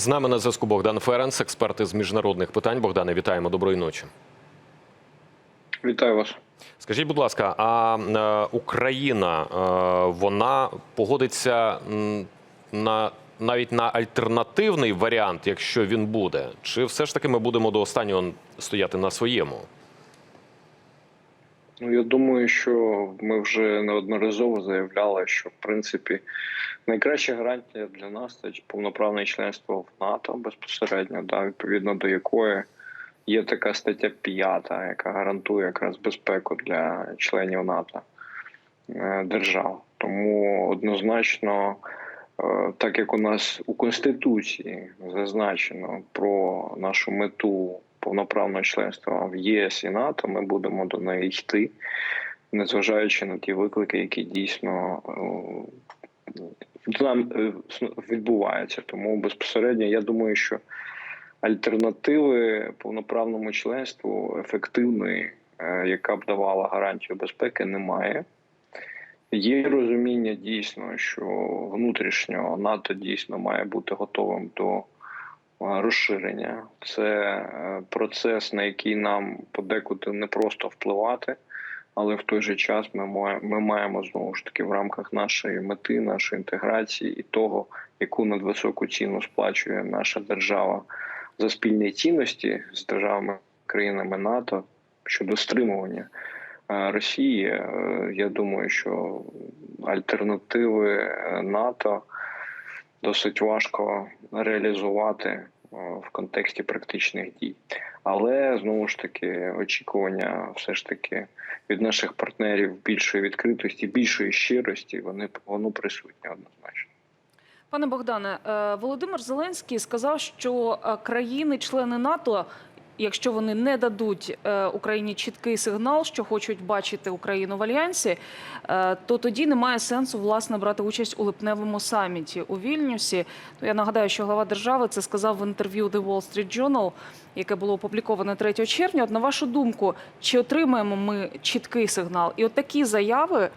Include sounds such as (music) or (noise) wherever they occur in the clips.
З нами на зв'язку Богдан Ференс, експерт із міжнародних питань. Богдане, вітаємо. Доброї ночі. Вітаю вас. Скажіть, будь ласка, а е, Україна е, вона погодиться на навіть на альтернативний варіант, якщо він буде, чи все ж таки ми будемо до останнього стояти на своєму? Ну я думаю, що ми вже неодноразово заявляли, що в принципі найкраща гарантія для нас це повноправне членство в НАТО безпосередньо, да, відповідно до якої є така стаття 5, яка гарантує якраз безпеку для членів НАТО е, держав. Тому однозначно, е, так як у нас у Конституції зазначено про нашу мету повноправного членства в єС і НАТО, ми будемо до неї йти, незважаючи на ті виклики, які дійсно е, там е, відбуваються. Тому безпосередньо я думаю, що альтернативи повноправному членству ефективної, е, яка б давала гарантію безпеки, немає. Є розуміння дійсно, що внутрішньо НАТО дійсно має бути готовим до розширення. Це е, процес, на який нам подекуди не просто впливати, але в той же час ми маємо, ми маємо знову ж таки в рамках нашої мети, нашої інтеграції і того, яку надвисоку ціну сплачує наша держава за спільні цінності з державами країнами НАТО щодо стримування. е, Росії, Е, я думаю, що альтернативи НАТО досить важко реалізувати е, в контексті практичних дій. Але знову ж таки очікування все ж таки від наших партнерів більшої відкритості, більшої щирості, вони воно присутнє однозначно. Пане Богдане, е, Володимир Зеленський сказав, що е, країни-члени НАТО, якщо вони не дадуть е, Україні чіткий сигнал, що хочуть бачити Україну в альянсі, е, то тоді немає сенсу власне брати участь у липневому саміті у Вільнюсі. Ну, Я нагадаю, що глава держави це сказав в інтерв'ю The Wall Street Journal, яке було опубліковане 3 червня. От на вашу думку, чи отримаємо ми чіткий сигнал? І от такі заяви,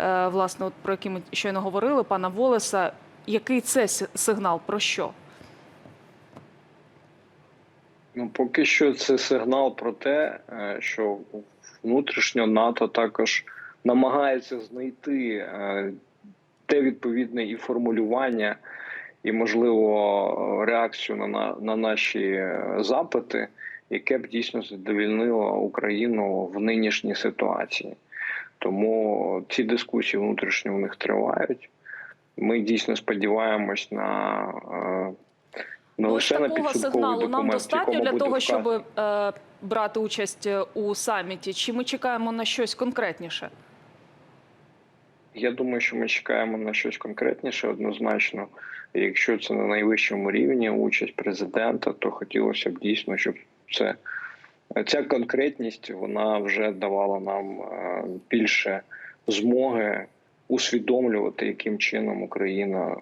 е, власне, от про які ми щойно говорили, пана Волеса. Який це сигнал? Про що? Ну, поки що це сигнал про те, е, що внутрішньо НАТО також намагається знайти е, те відповідне і формулювання, і, можливо, реакцію на, на, на наші е, запити, яке б дійсно задовільнило Україну в нинішній ситуації. Тому ці дискусії внутрішньо в них тривають. Ми дійсно сподіваємось на. Не Ну, лише на такого сигналу нам достатньо для того, щоб е, брати участь е, у саміті? Чи ми чекаємо на щось конкретніше? Я думаю, що ми чекаємо на щось конкретніше однозначно. Якщо це на найвищому рівні участь президента, то хотілося б дійсно, щоб це ця конкретність вона вже давала нам е, більше змоги усвідомлювати, яким чином Україна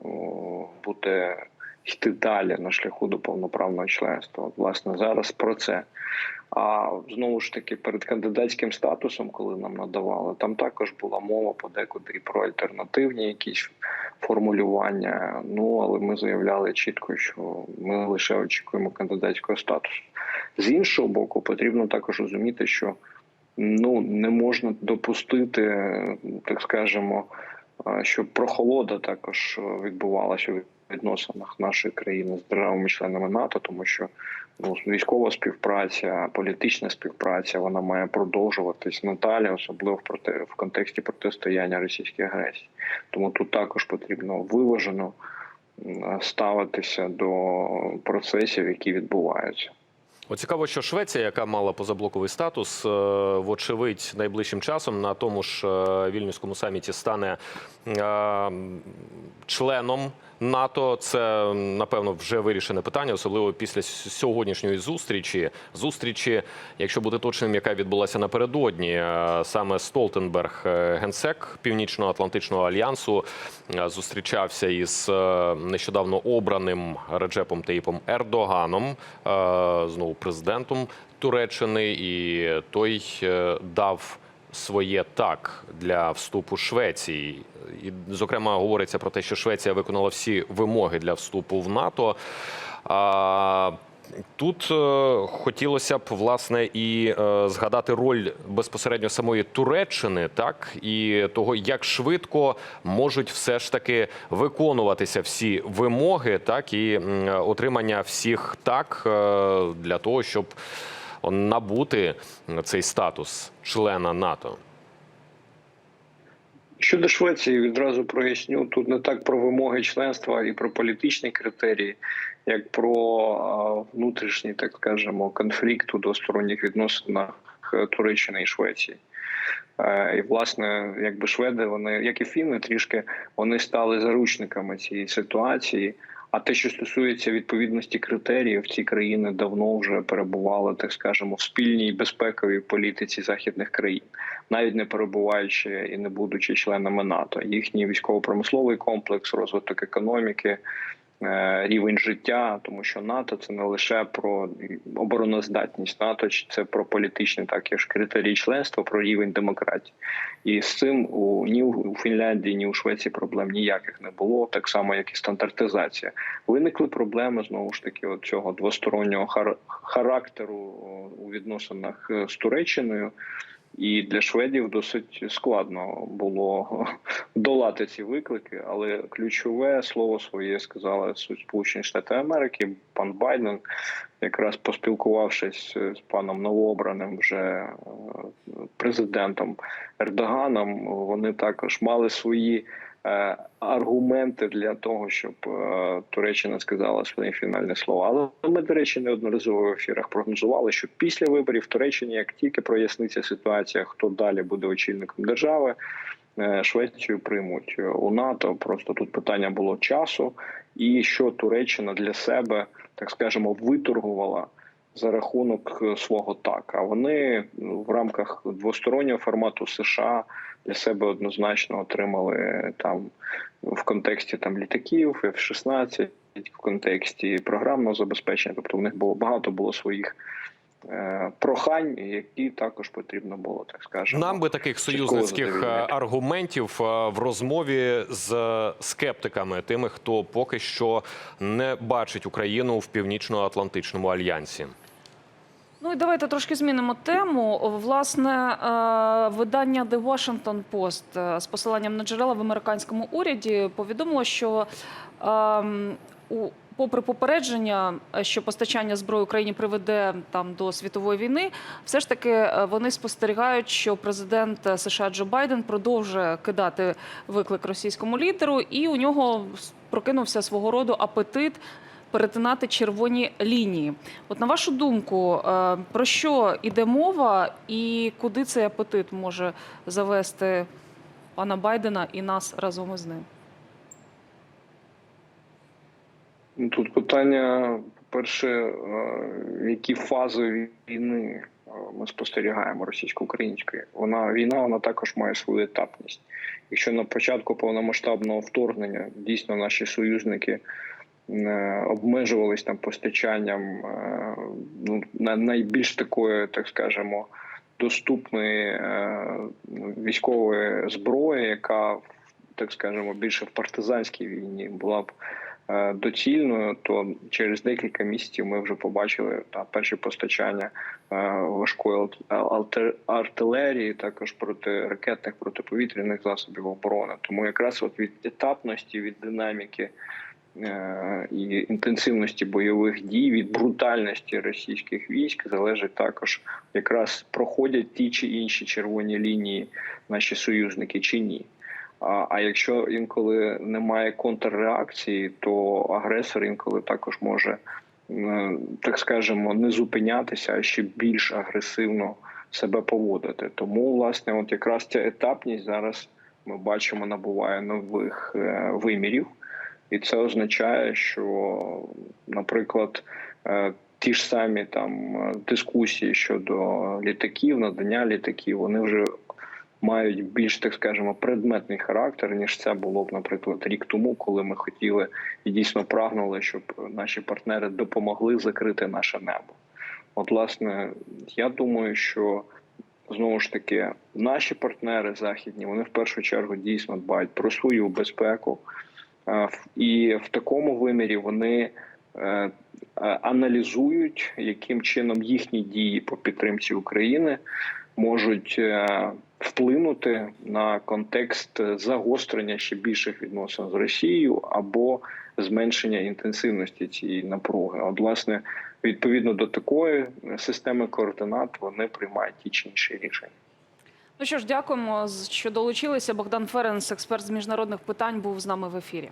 буде йти далі на шляху до повноправного членства. От, власне, зараз про це. А знову ж таки, перед кандидатським статусом, коли нам надавали, там також була мова подекуди і про альтернативні якісь формулювання. Ну але ми заявляли чітко, що ми лише очікуємо кандидатського статусу. З іншого боку, потрібно також розуміти, що ну не можна допустити, так скажемо, щоб прохолода також відбувалася відносинах нашої країни з державами-членами НАТО, тому що ну, військова співпраця, політична співпраця вона має продовжуватись надалі, особливо в проти в контексті протистояння російській агресії. Тому тут також потрібно виважено ставитися до процесів, які відбуваються. От цікаво, що Швеція, яка мала позаблоковий статус, е, вочевидь, найближчим часом на тому ж е, вільнюському саміті стане е, членом НАТО. Це напевно вже вирішене питання, особливо після сьогоднішньої зустрічі. Зустрічі, якщо бути точним, яка відбулася напередодні, е, саме Столтенберг, е, генсек Північно-Атлантичного альянсу, е, зустрічався із нещодавно обраним Реджепом Таїпом Ердоганом, знову президентом Туреччини, і той дав своє так для вступу Швеції. І, зокрема, говориться про те, що Швеція виконала всі вимоги для вступу в НАТО. А, Тут е, хотілося б власне і е, згадати роль безпосередньо самої Туреччини, так і того, як швидко можуть все ж таки виконуватися всі вимоги, так і отримання всіх так е, для того, щоб набути цей статус члена НАТО. Щодо Швеції, відразу проясню тут не так про вимоги членства і про політичні критерії, як про внутрішній, так скажемо, конфлікт у двосторонніх відносинах е, Туреччини і Швеції. Е, І власне, якби шведи, вони, як і фіни, трішки вони стали заручниками цієї ситуації. А те, що стосується відповідності критеріїв, ці країни давно вже перебували, так скажемо, в спільній безпековій політиці західних країн, навіть не перебуваючи і не будучи членами НАТО. Їхній військово-промисловий комплекс, розвиток економіки, рівень життя, тому що НАТО це не лише про обороноздатність НАТО, чи це про політичні також критерії членства, про рівень демократії. І з цим у ні у Фінляндії, ні у Швеції проблем ніяких не було, так само як і стандартизація. Виникли проблеми знову ж таки от цього двостороннього хар- характеру у відносинах е, з Туреччиною. І для шведів досить складно було (laughs) долати ці виклики, але ключове слово своє сказали Сполучені Штати Америки. Пан Байден, якраз поспілкувавшись з паном новообраним вже е, президентом Ердоганом, вони також мали свої аргументи для того, щоб е, Туреччина сказала своє фінальне слово. Але ми, до речі, неодноразово в ефірах прогнозували, що після виборів в Туреччині, як тільки проясниться ситуація, хто далі буде очільником держави, е, Швецію приймуть у НАТО. Просто тут питання було часу, і що Туреччина для себе, так скажемо, виторгувала. За рахунок е, свого так, а вони в рамках двостороннього формату США для себе однозначно отримали там в контексті там літаків, F-16, в контексті програмного забезпечення. Тобто в них було багато було своїх е, прохань, які також потрібно було, так скажемо. Нам би таких союзницьких е, аргументів е, в розмові з скептиками, тими, хто поки що не бачить Україну в північно-атлантичному альянсі. Ну і давайте трошки змінимо тему. Власне, е, видання The Washington Post е, з посиланням на джерела в американському уряді повідомило, що ем, у Попри попередження, е, що постачання зброї Україні приведе там до світової війни, все ж таки вони спостерігають, що президент США Джо Байден продовжує кидати виклик російському лідеру, і у нього прокинувся свого роду апетит перетинати червоні лінії. От на вашу думку, е, про що йде мова, і куди цей апетит може завести пана Байдена і нас разом із ним? Ну, Тут питання, по-перше, е, які фази війни е, ми спостерігаємо російсько-української. Вона війна, вона також має свою етапність. Якщо на початку повномасштабного вторгнення дійсно наші союзники обмежувались там постачанням е, ну, на найбільш такої, так скажемо, доступної е, військової зброї, яка так скажемо більше в партизанській війні була б е, доцільною, то через декілька місяців ми вже побачили та перші постачання е, важкої артилерії, також протиракетних протиповітряних засобів оборони. Тому якраз от від етапності, від динаміки е, і інтенсивності бойових дій, від брутальності російських військ залежить також якраз проходять ті чи інші червоні лінії наші союзники чи ні. А, а якщо інколи немає контрреакції, то агресор інколи також може, е, так скажемо, не зупинятися, а ще більш агресивно себе поводити. Тому, власне, от якраз ця етапність зараз ми бачимо набуває нових е, вимірів, і це означає, що, наприклад, е, ті ж самі там е, дискусії щодо літаків, надання літаків, вони вже мають більш так скажемо предметний характер ніж це було б, наприклад, рік тому, коли ми хотіли і дійсно прагнули, щоб наші партнери допомогли закрити наше небо. От, власне, я думаю, що знову ж таки наші партнери західні вони в першу чергу дійсно дбають про свою безпеку, і в такому вимірі вони е, е, аналізують, яким чином їхні дії по підтримці України можуть е, вплинути на контекст загострення ще більших відносин з Росією або зменшення інтенсивності цієї напруги. От, власне, відповідно до такої системи координат вони приймають ті чи інші рішення. Ну що ж, дякуємо, що долучилися. Богдан Ференс, експерт з міжнародних питань, був з нами в ефірі.